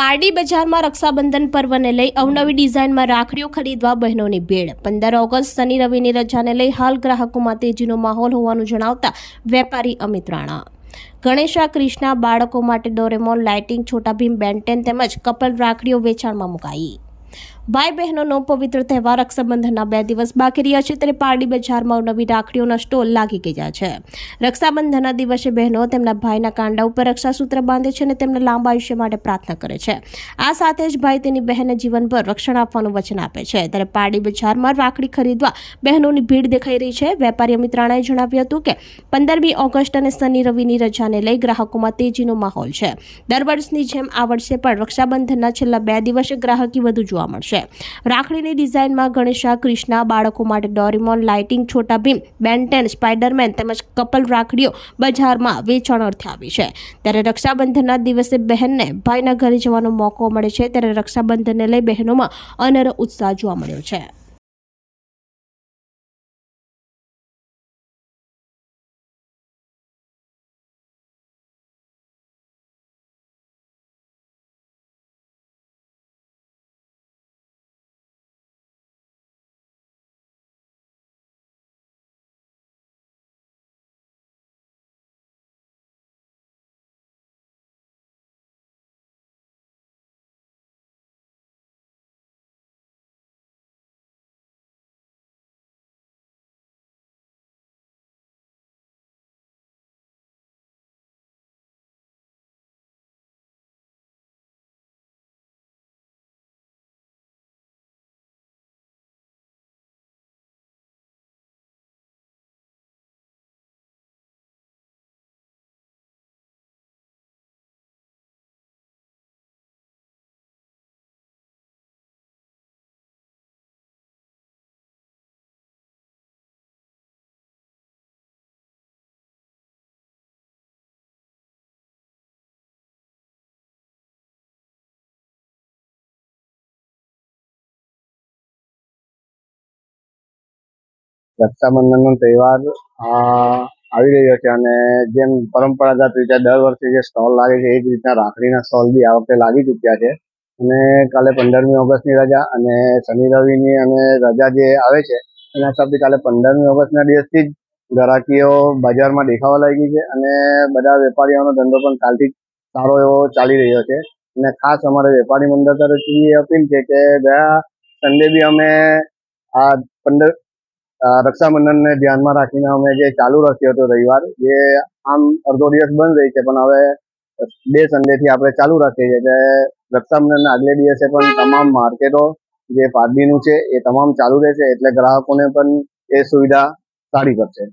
પારડી બજારમાં રક્ષાબંધન પર્વને લઈ અવનવી ડિઝાઇનમાં રાખડીઓ ખરીદવા બહેનોની ભીડ. પંદર ઓગસ્ટ શનિ રવિની રજાને લઈ હાલ ગ્રાહકોમાં તેજીનો માહોલ હોવાનું જણાવતા વેપારી અમિત રાણા. ગણેશા ક્રિષ્ના બાળકો માટે Doraemon, lighting Chhota Bheem Ben Ten તેમજ કપલ રાખડીઓ વેચાણમાં મુકાઈ. ભાઈ બહેનોનો પવિત્ર તહેવાર રક્ષાબંધનના બે દિવસ બાકી રહ્યા છે ત્યારે પારડી બજારમાં નવી રાખડીઓના સ્ટોલ લાગી ગયા છે. રક્ષાબંધનના દિવસે બહેનો તેમના ભાઈના કાંડા ઉપર રક્ષાસૂત્ર બાંધે છે અને તેમના લાંબા આયુષ્ય માટે પ્રાર્થના કરે છે. આ સાથે જ ભાઈ તેની બહેનને જીવનભર રક્ષણ આપવાનું વચન આપે છે. ત્યારે પારડી બજારમાં રાખડી ખરીદવા બહેનોની ભીડ દેખાઈ રહી છે. વેપારી અમિત રાણાએ જણાવ્યું હતું કે પંદરમી ઓગસ્ટ અને શનિ રવિની રજાને લઈ ગ્રાહકોમાં તેજીનો માહોલ છે. દર વર્ષની જેમ આ વર્ષે પણ રક્ષાબંધનના છેલ્લા બે દિવસે ગ્રાહકી વધુ જોવા મળશે. રાખડીની ડિઝાઇનમાં ગણેશા ક્રિષ્ના બાળકો માટે Doraemon, lighting, Chhota Bheem Ben Ten Spiderman તેમજ કપલ રાખડીઓ બજારમાં વેચાણ અર્થે આવી છે. ત્યારે રક્ષાબંધનના દિવસે બહેનને ભાઈના ઘરે જવાનો મોકો મળે છે. ત્યારે રક્ષાબંધનને લઈ બહેનોમાં અનેરો ઉત્સાહ જોવા મળ્યો છે. રક્ષાબંધનનો તહેવાર આવી રહ્યો છે અને જેમ પરંપરાગત રીતે દર વર્ષે જે સ્ટોલ લાગે છે, એ જ રીતના રાખડીના સ્ટોલ બી આ વખતે લાગી ચૂક્યા છે. અને કાલે પંદરમી ઓગસ્ટની રજા અને શનિ રવિની અને રજા જે આવે છે, એના હિસાબથી કાલે પંદરમી ઓગસ્ટના દિવસથી જ ગ્રાહકીઓ બજારમાં દેખાવા લાગી છે અને બધા વેપારીઓનો ધંધો પણ કાલથી સારો એવો ચાલી રહ્યો છે. અને ખાસ અમારે વેપારી મંડળ તરફથી અપીલ છે કે ગયા સન્ડે બી અમે આ પંદર રક્ષાબંધનને ધ્યાનમાં રાખીને અમે જે ચાલુ રાખ્યો હતો રવિવાર જે આમ અડધો દિવસ બંધ રહી છે, પણ હવે બે સન્ડેથી આપણે ચાલુ રાખીએ છીએ. એટલે રક્ષાબંધનના આગલે દિવસે પણ તમામ માર્કેટો જે પારડીનું છે, એ તમામ ચાલુ રહેશે, એટલે ગ્રાહકોને પણ એ સુવિધા સારી પડશે.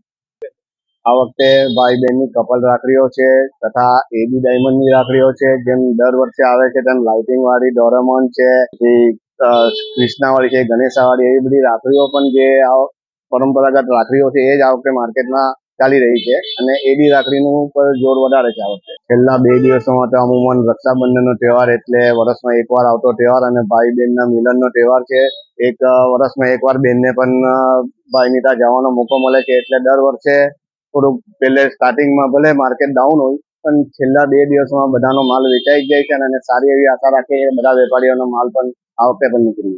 આ વખતે ભાઈ બહેનની કપલ રાખડીઓ છે, તથા એબી ડાયમંડની રાખડીઓ છે, જેમ દર વર્ષે આવે છે, તેમ લાઇટિંગ વાળી ડોરેમોન છે ક્રિષ્નાવાળી છે, ગણેશાવાળી, એવી બધી રાખડીઓ પણ જે પરંપરાગત રાખડીઓ છે, એ જ આ વખતે માર્કેટમાં ચાલી રહી છે અને એબી રાખડીનું પર જોર વધારે છે આ વખતે. છેલ્લા બે દિવસોમાં તો અમુમન રક્ષાબંધનનો તહેવાર એટલે વર્ષમાં એકવાર આવતો તહેવાર અને ભાઈ બહેનના મિલનનો તહેવાર છે. એક વર્ષમાં એકવાર બેનને પણ ભાઈ ત્યાં જવાનો મોકો મળે છે એટલે દર વર્ષે થોડુંક પહેલે સ્ટાર્ટિંગમાં ભલે માર્કેટ ડાઉન હોય, પણ છેલ્લા બે દિવસમાં બધાનો માલ વેચાઈ જાય છે અને સારી એવી આશા રાખીએ બધા વેપારીઓનો માલ પણ આ વખતે પણ નીકળી